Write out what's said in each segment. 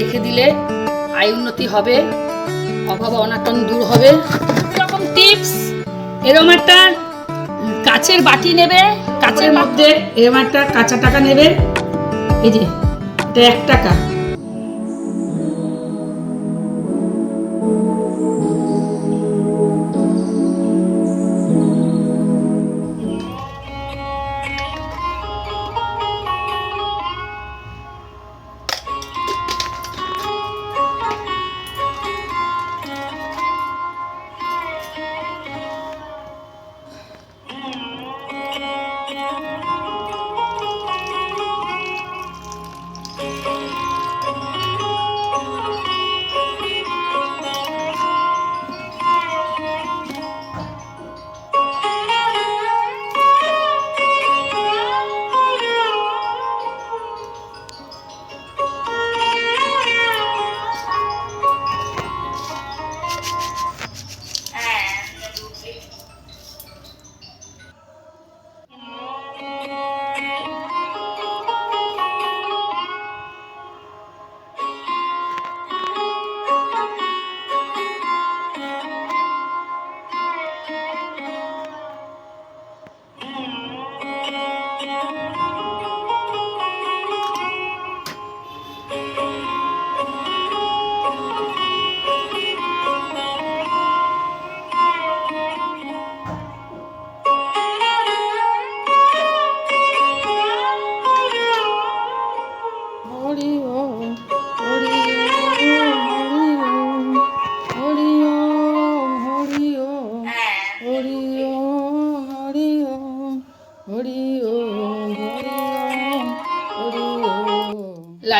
রেখে দিলে আয় উন্নতি হবে, অভাব অনাটন দূর হবে। এরকম টিপস এরকম একটা কাচের বাটি নেবে, কাচের মধ্যে এরকম একটা কাঁচা টাকা নেবে। এই যে, এটা এক টাকা।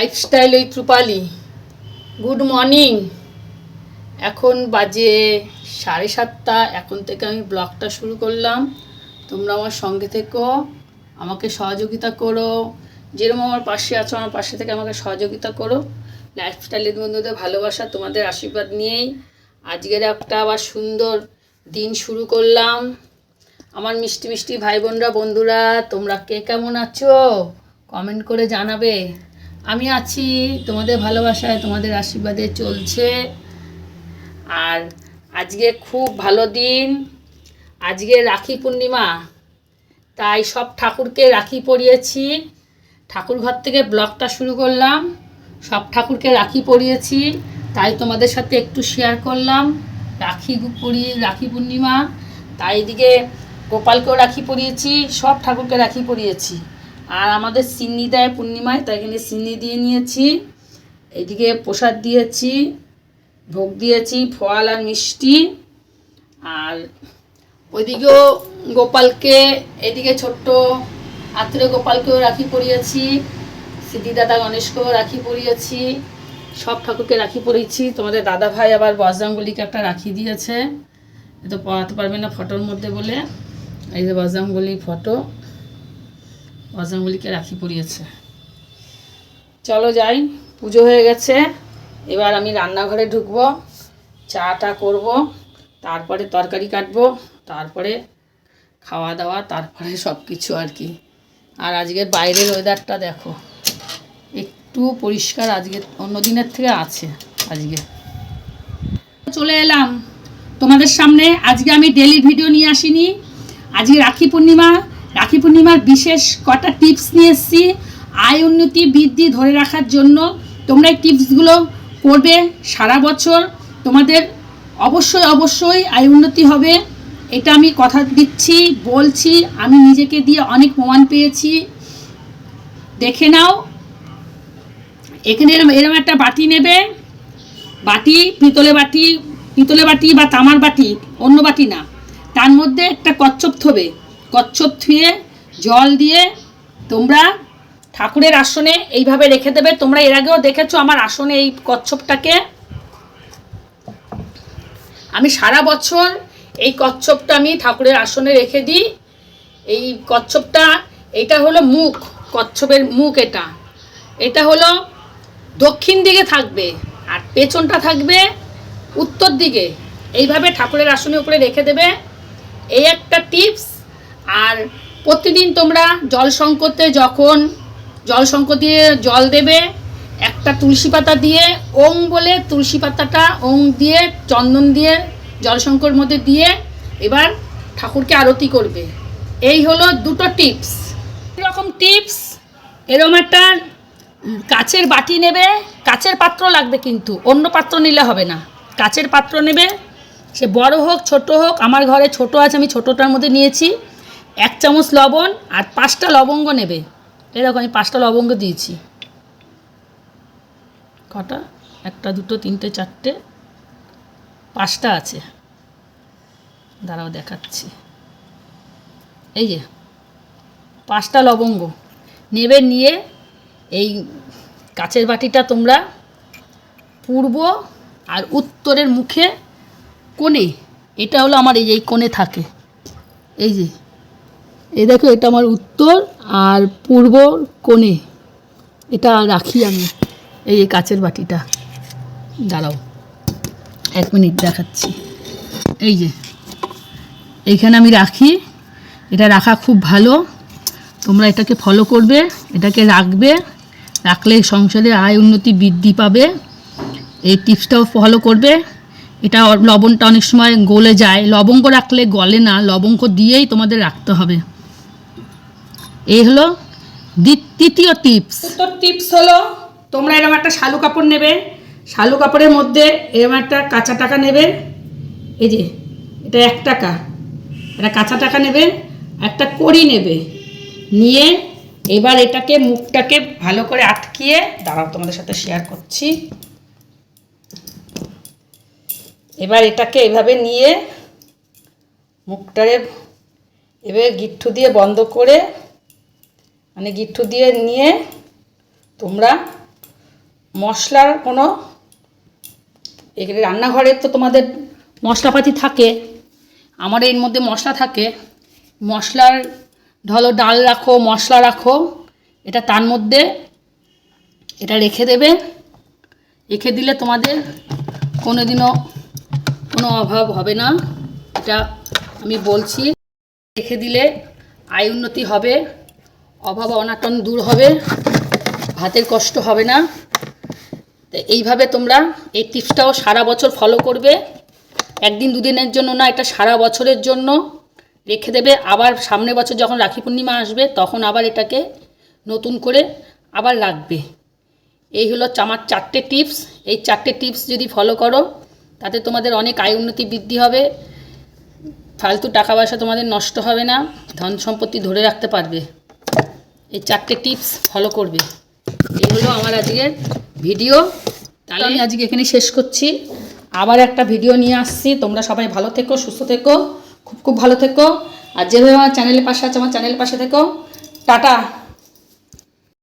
লাইফস্টাইল ওই ত্রুপালি গুড মর্নিং এখন বাজে সাড়ে সাতটা, এখন থেকে আমি ব্লগটা শুরু করলাম। তোমরা আমার সঙ্গে থেকো, আমাকে সহযোগিতা করো। যেরকম আমার পাশে আছো, আমার পাশে থেকে আমাকে সহযোগিতা করো। লাইফস্টাইলের বন্ধুদের ভালোবাসা, তোমাদের আশীর্বাদ নিয়েই আজকের একটা আবার সুন্দর দিন শুরু করলাম। আমার মিষ্টি মিষ্টি ভাই বোনরা, বন্ধুরা, তোমরা কে কেমন আছো? কমেন্ট করে জানাবে। আমি আছি, তোমাদের ভালোবাসায়, তোমাদের আশীর্বাদে চলছে। আর আজকে খুব ভালো দিন। আজকে রাখি পূর্ণিমা, তাই সব ঠাকুরকে রাখি পরিয়েছি। ঠাকুর ঘর থেকে ব্লগটা শুরু করলাম, সব ঠাকুরকে রাখি পরিয়েছি, তাই তোমাদের সাথে একটু শেয়ার করলাম। রাখি পরিয়ে রাখি পূর্ণিমা, তাই এদিকে গোপালকেও রাখি পরিয়েছি, সব ঠাকুরকে রাখি পরিয়েছি। আর আমাদের সিন্নি দেয় পূর্ণিমায়, তাই এখানে সিন্নি দিয়ে নিয়েছি। এদিকে প্রসাদ দিয়েছি, ভোগ দিয়েছি, ফল আর মিষ্টি। আর ওইদিকেও গোপালকে, এদিকে ছোট্ট আত্রে গোপালকেও রাখি পরিয়েছি সিদ্ধিদাদা গণেশকেও রাখি পরিয়েছি, সব ঠাকুরকে রাখি পরিয়েছি। তোমাদের দাদা ভাই আবার বজরাঙ্গলিকে একটা রাখি দিয়েছে। তো পড়াতে পারবে না ফটোর মধ্যে বলে। এই যে বজরাঙ্গলি ফটো। বজরাঙ্গলিকে রাখি পরিয়েছে। চলো যাই, পুজো হয়ে গেছে। এবার আমি রান্নাঘরে ঢুকবো, চাটা করব, তারপরে তরকারি কাটবো, তারপরে খাওয়া দাওয়া তারপরে সব কিছু আর কি। আর আজকের বাইরের ওয়েদারটা দেখো, একটু পরিষ্কার আজকে, অন্য দিনের থেকে আছে আজকে। চলে এলাম। তোমাদের সামনে আজকে আমি ডেলি ভিডিও নিয়ে আসিনি। আজকে রাখি পূর্ণিমা রাখি পূর্ণিমার বিশেষ কটা টিপস নিয়ে এসেছি আয় উন্নতি বৃদ্ধি ধরে রাখার জন্য তোমরা এই টিপসগুলো করবে সারা বছর। তোমাদের অবশ্যই অবশ্যই আয় উন্নতি হবে। এটা আমি কথা দিচ্ছি, বলছি, আমি নিজেকে দিয়ে অনেক প্রমাণ পেয়েছি। দেখে নাও। এখানে এরম এরম একটা বাটি নেবে। বাটি পিতলে বাটি পিতলে বাটি বা তামার বাটি, অন্য বাটি না। তার মধ্যে একটা কচ্ছপ থবে। কচ্ছপ থুয়ে জল দিয়ে তোমরা ঠাকুরের আসনে এইভাবে রেখে দেবে। তোমরা এর আগেও দেখেছ আমার আসনে এই কচ্ছপটাকে? আমি সারা বছর এই কচ্ছপটা আমি ঠাকুরের আসনে রেখে দিই। এই কচ্ছপটা, এটা হলো মুখ, কচ্ছপের মুখ এটা। এটা হলো দক্ষিণ দিকে থাকবে আর পেছনটা থাকবে উত্তর দিকে। এইভাবে ঠাকুরের আসনের উপরে রেখে দেবে। এই একটা টিপস আর প্রতিদিন তোমরা জল সংকটে যখন, জল সংকট দিয়ে জল দেবে, একটা তুলসী পাতা দিয়ে ওং বলে তুলসী পাতাটা ওং দিয়ে, চন্দন দিয়ে জলশঙ্কর মধ্যে দিয়ে এবার ঠাকুরকে আরতি করবে। এই হলো দুটো টিপস। এরকম টিপস, এরকম একটা কাচের বাটি নেবে, কাচের পাত্র লাগবে কিন্তু, অন্য পাত্র নিলে হবে না। কাচের পাত্র নেবে, সে বড় হোক, ছোট হোক, আমার ঘরে ছোট আছে, আমি ছোটোটার মধ্যে নিয়েছি। এক চামচ লবণ আর পাঁচটা লবঙ্গ নেবে। এরকম আমি পাঁচটা লবঙ্গ দিয়েছি। কটা? একটা, দুটো, তিনটে, চারটে, পাঁচটা আছে। দাঁড়াও, দেখাচ্ছি। এই যে, পাঁচটা লবঙ্গ। নেবে, নিয়ে এই কাচের বাটিটা তোমরা পূর্ব আর উত্তরের মুখে কোণে, এটা হলো আমার এই যে, এই কোণে থাকে। এই যে এই দেখো, এটা আমার উত্তর আর পূর্ব কোণে। এটা রাখি আমি, এই কাচের বাটিটা। দাঁড়াও, এক মিনিট দেখাচ্ছি। এই যে, এইখানে আমি রাখি, এটা রাখা খুব ভালো। তোমরা এটাকে ফলো করবে, এটাকে রাখবে, রাখলে সংসারে আয় উন্নতি বৃদ্ধি পাবে। এই টিপসটাও ফলো করবে। এটা লবণটা অনেক সময় গলে যায়। লবঙ্গ রাখলে গলে না, লবঙ্গ দিয়েই তোমাদের রাখতে হবে। এই হলো তৃতীয় টিপস তো টিপস হলো তোমরা এরকম একটা শালু কাপড় নেবে, শালু কাপড়ের মধ্যে এরকম একটা কাঁচা টাকা নেবে, এই যে, এটা এক টাকা এটা কাঁচা টাকা নেবে, একটা কড়ি নেবে, নিয়ে এবার এটাকে মুখটাকে ভালো করে আটকিয়ে, দাঁড়াও তোমাদের সাথে শেয়ার করছি, এবার এটাকে এভাবে নিয়ে মুখটারে এভাবে গিট্টু দিয়ে বন্ধ করে মানে গিট্টু দিয়ে নিয়ে তোমরা মশলার কোনো রান্নাঘরে তো তোমাদের মশলাপাতি থাকে আমার এর মধ্যে মশলা থাকে। মশলার ধরো ডাল রাখো, মশলা রাখো, এটা তার মধ্যে এটা রেখে দেবে। রেখে দিলে তোমাদের কোনো দিনও কোনো অভাব হবে না। এটা আমি বলছি, রেখে দিলে আয় উন্নতি হবে। অভাব অনাটন দূর হবে, ভাতের কষ্ট হবে না। তো এইভাবে তোমরা এই টিপসটাও সারা বছর ফলো করবে। একদিন দুদিনের জন্য না, এটা সারা বছরের জন্য রেখে দেবে। আবার সামনের বছর যখন রাখি পূর্ণিমা আসবে, তখন আবার এটাকে নতুন করে আবার লাগবে এই হলো আমার চারটে টিপস। এই চারটে টিপস যদি ফলো করো, তাতে তোমাদের অনেক আয় উন্নতি বৃদ্ধি হবে। ফালতু টাকা পয়সা তোমাদের নষ্ট হবে না। ধন সম্পত্তি ধরে রাখতে পারবে। এই চারটে টিপস ফলো করবে। এই হলো আমার আজকের ভিডিও তাহলে আমি আজকে এখানে শেষ করছি। আবার একটা ভিডিও নিয়ে আসছি। তোমরা সবাই ভালো থেকো, সুস্থ থেকো, খুব খুব ভালো থেকো। আর যেভাবে আমার চ্যানেলের পাশে আছে, আমার চ্যানেলের পাশে থেকো। টাটা।